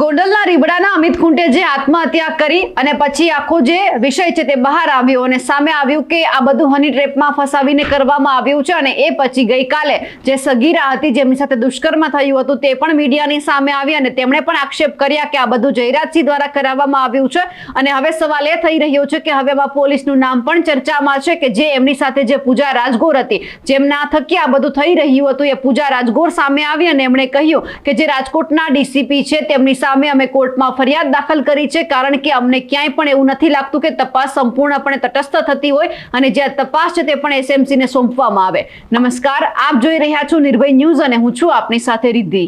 ગોંડલના રીબડાના અમિત કુંટે જે આત્મહત્યા કરી અને પછી આખો જે વિષય છે તે બહાર આવ્યો અને સામે આવ્યું કે આ બધું હની ટ્રેપમાં ફસાવીને કરવામાં આવ્યું છે અને એ પછી ગઈકાલે જે સગીરા હતી જેમની સાથે દુષ્કર્મ થયું હતું તે પણ મીડિયાની સામે આવી અને તેમણે પણ આક્ષેપ કર્યા કે આ બધું જયરાજસિંહ દ્વારા કરાવવામાં આવ્યું છે. અને હવે સવાલ એ થઈ રહ્યો છે કે હવે આ પોલીસનું નામ પણ ચર્ચામાં છે કે જે એમની સાથે જે પૂજા રાજગોર હતી, જેમના થકી આ બધું થઈ રહ્યું હતું, એ પૂજા રાજગોર સામે આવી અને એમણે કહ્યું કે જે રાજકોટના ડીસીપી છે તેમની સામે અમે કોર્ટમાં ફરિયાદ દાખલ કરી છે, કારણ કે અમને ક્યાંય પણ એવું નથી લાગતું કે તપાસ સંપૂર્ણપણે તટસ્થ થતી હોય અને જે તપાસ છે તે પણ એસએમસીને સોંપવામાં આવે. નમસ્કાર, આપ જોઈ રહ્યા છો નિર્ભય ન્યૂઝ અને હું છું આપની સાથે રિદ્ધિ.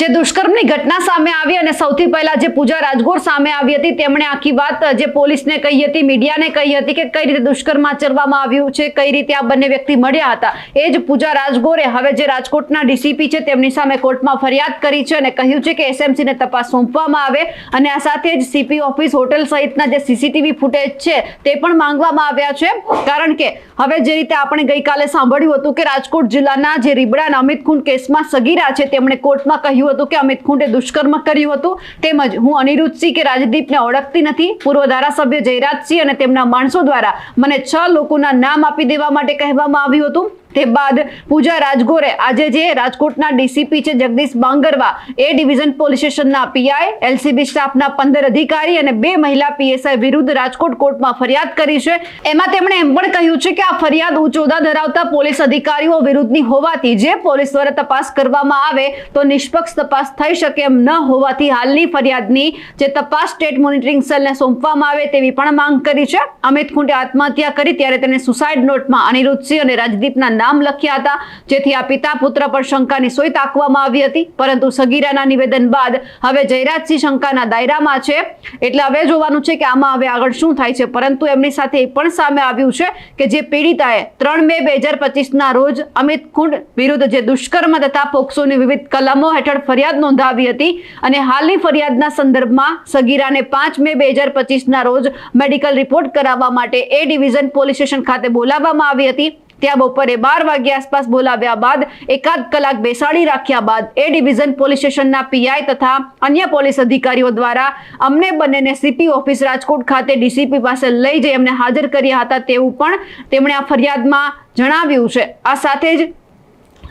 જે દુષ્કર્મની ઘટના સામે આવી અને સૌથી પહેલા જે પૂજા રાજગોર સામે આવી હતી, તેમણે આખી વાત જે પોલીસને કહી હતી, મીડિયાને કહી હતી કે કઈ રીતે દુષ્કર્મ આચરવામાં આવ્યું છે, કઈ રીતે આ બંને વ્યક્તિ મળ્યા હતા, એ જ પૂજા રાજગોરે હવે જે રાજકોટના ડીસીપી છે, તેમની સામે કોર્ટમાં ફરિયાદ કરી છે અને કહ્યું છે કે એસએમસીને તપાસ સોંપવામાં આવે અને આ સાથે જ સીપી ઓફિસ હોટેલ સહિતના જે સીસીટીવી ફૂટેજ છે, તે પણ માંગવામાં આવ્યા છે. કારણ કે હવે જે રીતે આપણે ગઈકાલે સાંભળ્યું હતું કે રાજકોટ જિલ્લાના જે રીબડાના અમિત ખૂન કેસમાં સગીરા છે, તેમણે કોર્ટમાં કહ્યું હતું કે અમિત ખૂંટે દુષ્કર્મ કર્યું હતું. તેમજ હું અનિરુદ્ધસિંહ કે રાજદીપને ઓળખતી નથી. પૂર્વ ધારાસભ્ય જયરાજસિંહ અને તેમના માણસો દ્વારા મને છ લોકોના નામ આપી દેવા માટે કહેવામાં આવ્યું હતું. તે બાદ પૂજા રાજગોરે આજે જે રાજકોટના ડીસીપી છે Jagdish Bangarva, A division police સ્ટેશનના પીઆઈ, એલસીબી સ્ટાફના પંદર અધિકારી અને બે મહિલા પીએસઆઈ વિરુદ્ધ રાજકોટ કોર્ટમાં ફરિયાદ કરી છે. એમાં તેમણે એમ પણ કહ્યું છે કે આ ફરિયાદ ઉચોદા ધરાવતા પોલીસ અધિકારીઓ વિરુદ્ધની હોવાથી જે પોલીસ દ્વારા તપાસ કરવામાં આવે તો નિષ્પક્ષ તપાસ થઈ શકે એમ ન હોવાથી હાલની ફરિયાદની જે તપાસ સ્ટેટ મોનિટરિંગ સેલને સોંપવામાં આવે તેવી પણ માંગ કરી છે. અમિત ખૂંટે આત્મહત્યા કરી, ત્યારે તેને સુસાઇડ નોટમાં અનિરુદ્ધસિંહ અને રાજદીપના નામ લખ્યા હતા. જેથી આ પિતા પુત્ર પર શંકાની સોય તાકવામાં આવી હતી. પરંતુ સગીરાના નિવેદન બાદ હવે જયરાજસિંહ શંકાના દાયરામાં છે. એટલે હવે જોવાનું છે કે આમાં હવે આગળ શું થાય છે. પરંતુ એમની સાથે એ પણ સામે આવ્યું છે કે જે પીડિતાએ ત્રણ મે બે હજાર પચીસના રોજ અમિત કુંડ વિરુદ્ધ જે દુષ્કર્મ તથા પોક્સોની વિવિધ કલમો હેઠળ ફરિયાદ નોંધાવી હતી અને હાલની ફરિયાદના સંદર્ભમાં સગીરાને પાંચ મે બે હજાર પચીસના રોજ મેડિકલ રિપોર્ટ કરાવવા માટે એ ડિવિઝન પોલીસ સ્ટેશન ખાતે બોલાવવામાં આવી હતી. ત્યાં બપોરે બાર વાગ્યા આસપાસ બોલાવ્યા બાદ એકાદ કલાક બેસાડી રાખ્યા બાદ એ ડિવિઝન પોલીસ સ્ટેશનના પીઆઈ તથા અન્ય પોલીસ અધિકારીઓ દ્વારા અમને બંનેને સીપી ઓફિસ રાજકોટ ખાતે ડીસીપી પાસે લઈ જઈ એમને હાજર કર્યા હતા તેવું પણ તેમણે આ ફરિયાદમાં જણાવ્યું છે. આ સાથે જ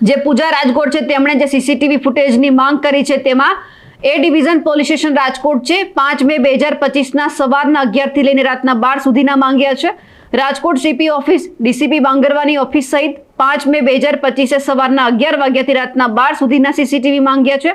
જે પૂજા રાજકોટ છે તેમણે જે સીસીટીવી ફૂટેજની માંગ કરી છે તેમાં A division police station Rajkot છે પાંચ મે બે હજાર પચીસના સવારના અગિયારથી લઈને રાતના બાર સુધીના માંગ્યા છે. રાજકોટ સીપી ઓફિસ, ડીસીપી બાંગરવાની ઓફિસ સહિત પાંચ મે બે હજાર પચીસે સવારના અગિયાર વાગ્યાથી રાતના બાર સુધીના સીસીટીવી માંગ્યા છે.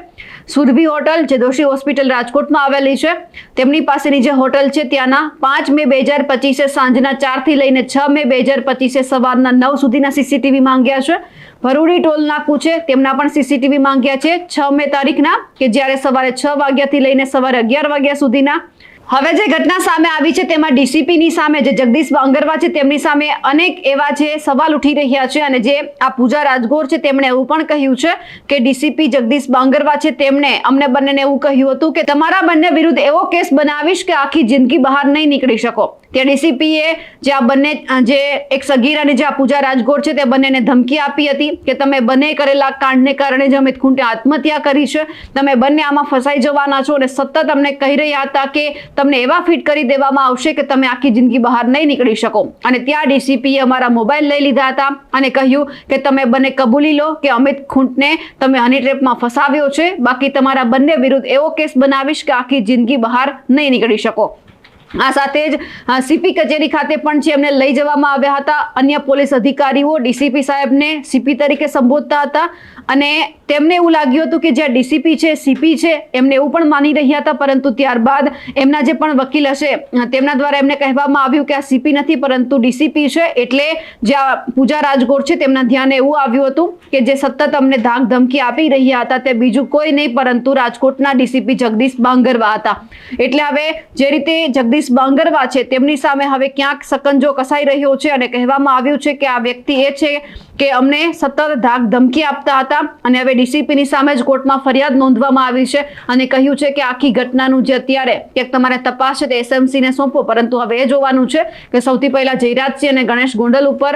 સુરભી હોટલ, જે દોશી હોસ્પિટલ રાજકોટમાં આવેલી છે, તેમની પાસેની જે હોટલ છે, ત્યાંના પાંચ મે બે હજાર પચીસે સાંજના ચારથી લઈને છ મે બે હજાર પચીસે સવારના નવ સુધીના સીસીટીવી માંગ્યા છે. ભરૂડી ટોલ નાકું છે, તેમના પણ સીસીટીવી માંગ્યા છે. છ મે તારીખના, કે જ્યારે સવારે છ વાગ્યાથી લઈને સવારે અગિયાર વાગ્યા સુધીના હવે જે ઘટના સામે આવી છે તેમાં ડીસીપીની સામે જે જગદીશ બાંગરવા છે તેમની સામે અનેક એવા જે સવાલ ઉઠી રહ્યા છે અને જે આ પૂજા રાજગોર છે તેમણે એવું પણ કહ્યું છે કે ડીસીપી જગદીશ બાંગરવા છે તેમણે અમને બંનેને એવું કહ્યું હતું કે તમારા બંને વિરુદ્ધ એવો કેસ બનાવીશ કે આખી જિંદગી બહાર નહીં નીકળી શકો. તે ડીસીપીએ જે આ બંને જે એક સગીર અને જે આ પૂજા રાજગોર છે તે બંનેને ધમકી આપી હતી કે તમે બંને કરેલા કાંડને કારણે જ અમિત ખૂંટે આત્મહત્યા કરી છે. તમે બંને આમાં ફસાઈ જવાના છો અને સતત અમને કહી રહ્યા હતા કે તમને એવા ફિટ કરી દેવામાં આવશે કે તમે આખી જિંદગી બહાર નહીં નીકળી શકો. અને ત્યાં ડીસીપીએ અમારા મોબાઈલ લઈ લીધા હતા અને કહ્યું કે તમે બંને કબૂલી લો કે અમિત ખૂંટને તમે હની ટ્રેપમાં ફસાવ્યો છે. બાકી તમારા બંને વિરુદ્ધ એવો કેસ બનાવીશ કે આખી જિંદગી બહાર નહીં નીકળી શકો. આ સાથે જ સીપી કચેરી ખાતે પણ છે એમને લઈ જવામાં આવ્યા હતા, અન્ય પોલીસ અધિકારીઓ ડીસીપી સાહેબને સીપી તરીકે સંબોધતા હતા અને તેમને એવું લાગ્યું હતું કે જે ડીસીપી છે, સીપી છે, એમને એવું પણ માની રહ્યા હતા, પરંતુ ત્યારબાદ એમના જે પણ વકીલ હશે, તેમના દ્વારા એમને કહેવામાં આવ્યું કે આ સીપી નથી, પરંતુ ડીસીપી છે, એટલે જે આ પૂજા રાજગોર છે, તેમના ધ્યાને એવું આવ્યું હતું કે જે સતત અમને ધાક ધમકી આપી રહ્યા હતા, તે બીજું કોઈ નહીં, પરંતુ રાજકોટના ડીસીપી જગદીશ બાંગરવા હતા. એટલે હવે જે રીતે જગદીશ બાંગરવા છે, તેમની સામે હવે ક્યાંક સકંજો કસાઈ રહ્યો છે અને કહેવામાં આવ્યું છે કે આ વ્યક્તિ એ છે કે અમને સતત ધાક ધમકી આપતા હતા અને હવે ડીસીપીની સામે જ કોર્ટમાં ફરિયાદ નોંધવામાં આવી છે અને કહ્યું છે કે આખી ઘટનાનું જે અત્યારે ક્યાંક તમારે તપાસ છે તે એસએમસીને સોંપો, પરંતુ હવે એ જોવાનું છે કે સૌથી પહેલા જયરાજસિંહ અને ગણેશ ગોંડલ ઉપર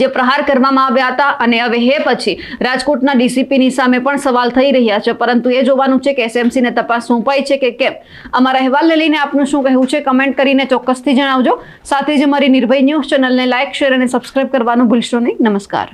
જે પ્રહાર કરવામાં આવ્યા હતા અને હવે હે પછી રાજકોટના ડીસીપીની સામે પણ સવાલ થઈ રહ્યા છે, પરંતુ એ જોવાનું છે કે એસએમસીને તપાસ સોંપાઈ છે કે કેમ? અમારા અહેવાલને લઈને આપનું શું કહેવું છે? કમેન્ટ કરીને ચોક્કસથી જણાવજો. સાથે જ અમારી નિર્ભય ન્યૂઝ ચેનલને લાઇક શેર અને સબસ્ક્રાઇબ કરવાનું ભૂલશો નહીં. નમસ્કાર.